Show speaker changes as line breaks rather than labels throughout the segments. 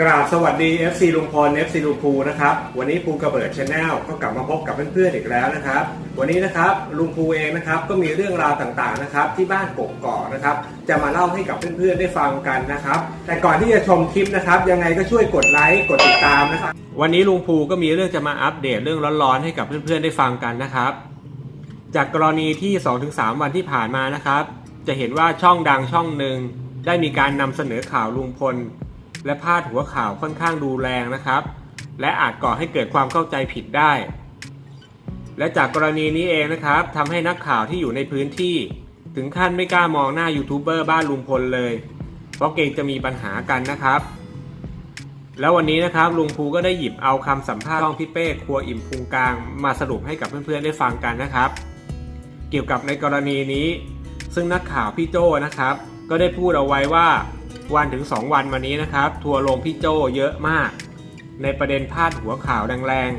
กราบสวัสดี FC ลุงพล FC ลุงภูนะครับ วันนี้ภูกระเบิดชาแนลก็กลับมาพบกับเพื่อนๆอีกแล้วนะครับ วันนี้นะครับลุงภูเองนะครับก็มีเรื่องราวต่างๆนะครับที่บ้านกกอกนะครับ จะมาเล่าให้กับเพื่อนๆได้ฟังกันนะครับ แต่ก่อนที่จะชมคลิปนะครับ ยังไงก็ช่วยกดไลค์กดติดตามนะครับ วันนี้ลุงภูก็มีเรื่องจะมาอัปเดตเรื่องร้อนๆให้กับเพื่อนๆได้ฟังกันนะครับ จากกรณีที่ 2-3 วันที่ผ่านมานะครับ จะเห็นว่าช่องดังช่องหนึ่งได้มีการนำเสนอข่าวลุงพล และพาดหัวข่าวค่อนข้างดูแรงนะครับ และอาจก่อให้เกิดความเข้าใจผิดได้ และจากกรณีนี้เองนะครับทำให้นักข่าวที่อยู่ในพื้นที่ ถึงขั้นไม่กล้ามองหน้ายูทูบเบอร์บ้านลุงพลเลย เพราะเกรงจะมีปัญหากันนะครับ แล้ววันนี้นะครับลุงภูก็ได้หยิบเอาคำสัมภาษณ์ช่องพี่เป้ครัวอิ่มพุงกลางมาสรุปให้กับเพื่อนๆได้ฟังกันนะครับ เกี่ยวกับในกรณีนี้ ซึ่งนักข่าวพี่โจ้นะครับ ก็ได้พูดเอาไว้ว่า วันถึง 2 วันมานี้นะครับ ทัวร์ลงพี่โจเยอะมาก ในประเด็นพาดหัวข่าวแรง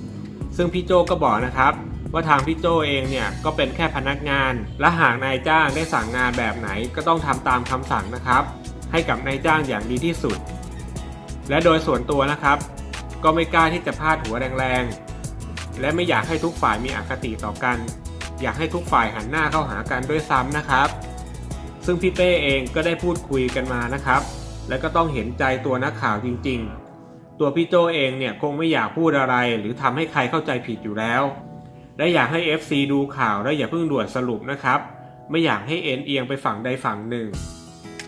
ๆ ซึ่งพี่โจก็บอกนะครับ ว่าทางพี่โจเองเนี่ยก็เป็นแค่พนักงาน และหากนายจ้างได้สั่งงานแบบไหนก็ต้องทำตามคำสั่งนะครับ ให้กับนายจ้างอย่างดีที่สุด และโดยส่วนตัวนะครับ ก็ไม่กล้าที่จะพาดหัวแรงๆ และไม่อยากให้ทุกฝ่ายมีอคติต่อกัน อยากให้ทุกฝ่ายหันหน้าเข้าหากันด้วยซ้ำนะครับ ซึ่งพี่เป้เองก็ได้พูดคุยกันมานะครับ และก็ต้องเห็นใจตัวนักข่าวจริง ๆ ตัวพี่โจเองเนี่ยคงไม่อยากพูดอะไร หรือทำให้ใครเข้าใจผิดอยู่แล้ว และอยากให้ FC ดูข่าวและอย่าเพิ่งด่วนสรุปนะครับ ไม่อยากให้เอ็นเอียงไปฝั่งใดฝั่งหนึ่ง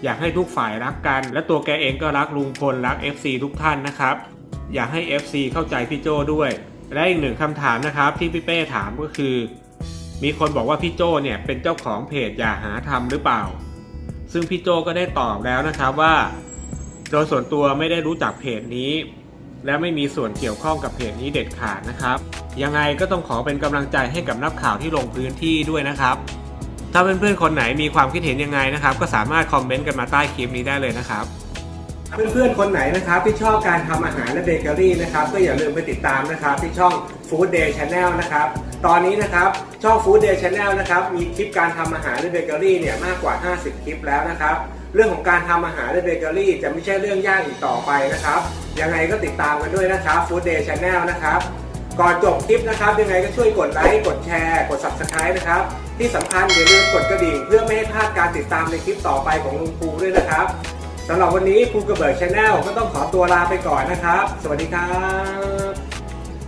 อยากให้ทุกฝ่ายรักกัน และตัวแกเองก็รักลุงพลรัก FC ทุกท่านนะครับ อยากให้ FC เข้าใจพี่โจด้วยและอีกหนึ่งคำถามนะครับที่พี่เป้ถามก็คือ มีคนบอกว่าพี่โจเนี่ยเป็นเจ้าของเพจอย่าหาทำหรือเปล่า ซึ่งพี่โจก็ได้ตอบแล้วนะครับว่า โดยส่วนตัวไม่ได้รู้จักเพจนี้ และไม่มีส่วนเกี่ยวข้องกับเพจนี้เด็ดขาดนะครับ ยังไงก็ต้องขอเป็นกำลังใจให้กับนักข่าวที่ลงพื้นที่ด้วยนะครับ ถ้าเพื่อนๆคนไหนมีความคิดเห็นยังไงนะครับ ก็สามารถคอมเมนต์กันมาใต้คลิปนี้ได้เลยนะครับ เพื่อนๆ คนไหนนะครับที่ชอบการทำอาหารและเบเกอรี่นะครับก็อย่าลืมไปติดตามนะครับที่ช่อง Food Day Channel นะครับ ตอนนี้นะครับช่อง Food Day Channel นะครับมีคลิปการทำอาหารและเบเกอรี่เนี่ยมากกว่า 50 คลิปแล้วนะครับ เรื่องของการทำอาหารและเบเกอรี่จะไม่ใช่เรื่องยากอีกต่อไปนะครับ ยังไงก็ติดตามกันด้วยนะครับ Food Day Channel นะครับก่อนจบคลิปนะครับ ยังไงก็ช่วยกดไลค์กดแชร์กด Subscribe นะครับ ที่สำคัญอย่าลืมกดกระดิ่ง เพื่อไม่ให้พลาดการติดตามในคลิปต่อไปของลุงภูด้วยนะครับสำหรับวันนี้ภูกระเบิดชาแนลก็ต้องขอตัวลาไปก่อนนะครับ สวัสดีครับ